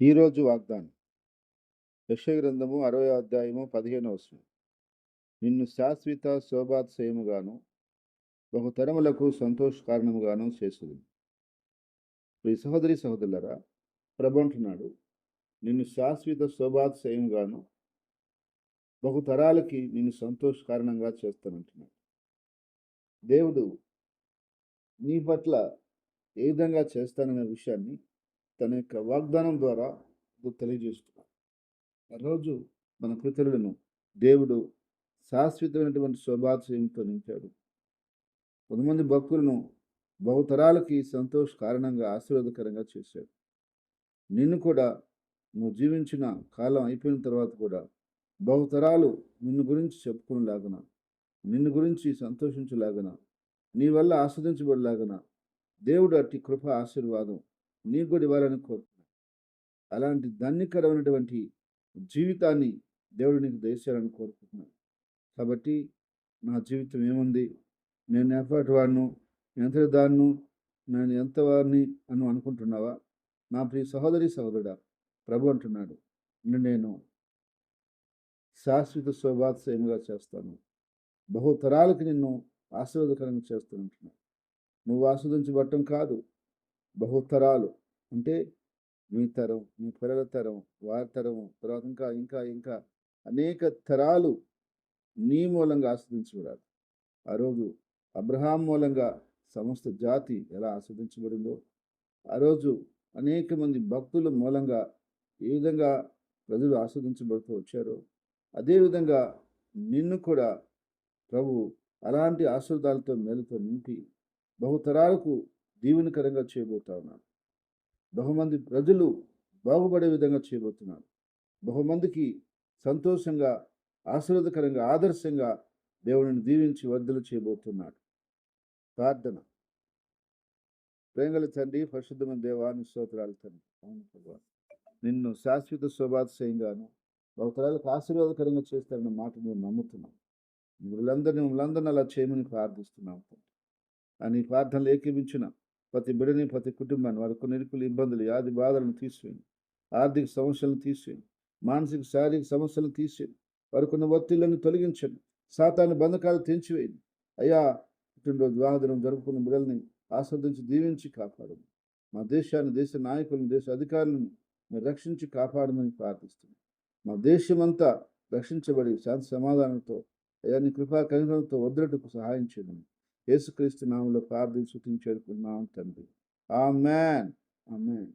ఈరోజు వాగ్దానం. యక్షగ్రంథము గ్రంథము అరవై అధ్యాయము పదిహేనవ వచనం. నిన్ను శాశ్వత శోభాతిశయముగాను బహుతరములకు సంతోష కారణముగాను చేసుదు ఈ సహోదరి సహోదరులరా ప్రభు అంటున్నాడు నిన్ను శాశ్వత శోభాతిశయముగాను బహుతరాలకి నిన్ను సంతోష కారణంగా చేస్తానంటున్నాడు. దేవుడు నీ పట్ల ఏ విధంగా చేస్తాననే విషయాన్ని తన యొక్క వాగ్దానం ద్వారా తెలియజేస్తున్నాడు. ఆ రోజు మన పితరులను దేవుడు శాశ్వతమైనటువంటి శోభాశయంతో నింపాడు. కొంతమంది భక్తులను బహుతరాలకి సంతోష కారణంగా ఆశీర్వాదకరంగా చేశాడు. నిన్ను కూడా నువ్వు జీవించిన కాలం అయిపోయిన తర్వాత కూడా బహుతరాలు నిన్ను గురించి చెప్పుకునేలాగన నిన్ను గురించి సంతోషించలాగన నీ వల్ల ఆస్వాదించబడలాగన దేవుడు అట్టి కృప ఆశీర్వాదం నీకు కూడా ఇవ్వాలని కోరుతున్నాను అలాంటి ధన్యకరమైనటువంటి జీవితాన్ని దేవుడు నీకు దయచేయాలని కోరుకుంటున్నాను. కాబట్టి నా జీవితం ఏముంది? నేను ఎప్పటి వాడిను? ఎంత దాన్ను? నేను ఎంత వారిని అని అనుకుంటున్నావా? నా ప్రియ సహోదరి సహోదరుడా ప్రభు అంటున్నాడు నేను శాశ్వత శోభాత్సయముగా చేస్తాను. బహుతరాలకి నిన్ను ఆశీర్వాదకరంగా చేస్తానంటున్నాను నువ్వు ఆస్వాదించబట్టం కాదు బహుతరాలు అంటే మీ తరం మీ పిల్లల తరం వారి తరం తర్వాత ఇంకా ఇంకా ఇంకా అనేక తరాలు నీ మూలంగా ఆస్వాదించబడాలి. ఆ రోజు అబ్రహాం మూలంగా సమస్త జాతి ఎలా ఆస్వాదించబడిందో ఆ రోజు అనేక మంది భక్తుల మూలంగా ఏ విధంగా ప్రజలు ఆస్వాదించబడుతూ వచ్చారో అదేవిధంగా నిన్ను కూడా ప్రభు అలాంటి ఆశీర్వాదాలతో మేలుతో నింపి బహుతరాలకు దీవెనకరంగా చేయబోతా ఉన్నాను బహుమంది ప్రజలు బాగుపడే విధంగా చేయబోతున్నాను. బహుమందికి సంతోషంగా ఆశీర్వాదకరంగా ఆదర్శంగా దేవుడిని దీవించి వర్ధలు చేయబోతున్నాడు. ప్రార్థన. ప్రేంగల తండ్రి పరిశుద్ధమైన దేవాన్ని స్తోత్రాలు తండ్రి. అవును నిన్ను శాశ్వత శోభాతిశయంగాను బహుతరాలకు ఆశీర్వాదకరంగా చేస్తారన్న మాట మేము నమ్ముతున్నాం. మిమ్మల్ందరినీ మిమ్మల్ందరినీ అలా చేయమని ప్రార్థిస్తున్నాం అని ప్రార్థనలు ఏకీపించిన ప్రతి బిడని ప్రతి కుటుంబాన్ని వారికి నిరుకులు ఇబ్బందులు ఆది బాధలను తీసివేయండి. ఆర్థిక సమస్యలను తీసివేయండి. మానసిక శారీరక సమస్యలను తీసివేయండి. వారికి ఉన్న ఒత్తిళ్ళను తొలగించండి. సాతాన్ని బంధకాలు తెంచివేయండి. అయ్యా పుట్టినరోజు వివాహదినం జరుపుకున్న బిడల్ని ఆస్వాదించి దీవించి కాపాడము. మా దేశాన్ని దేశ నాయకులను దేశ అధికారులను మీరు రక్షించి కాపాడమని ప్రార్థిస్తున్నాం. మా దేశమంతా రక్షించబడి శాంతి సమాధానంతో అయ్యా నీ కృపా కనికరంతో వద్దటకు సహాయం చేయడం యేసుక్రీస్తు నామంలో ప్రార్థించి శుతించేడుకున్నాం తండ్రి. ఆ మ్యాన్ ఆ మ్యాన్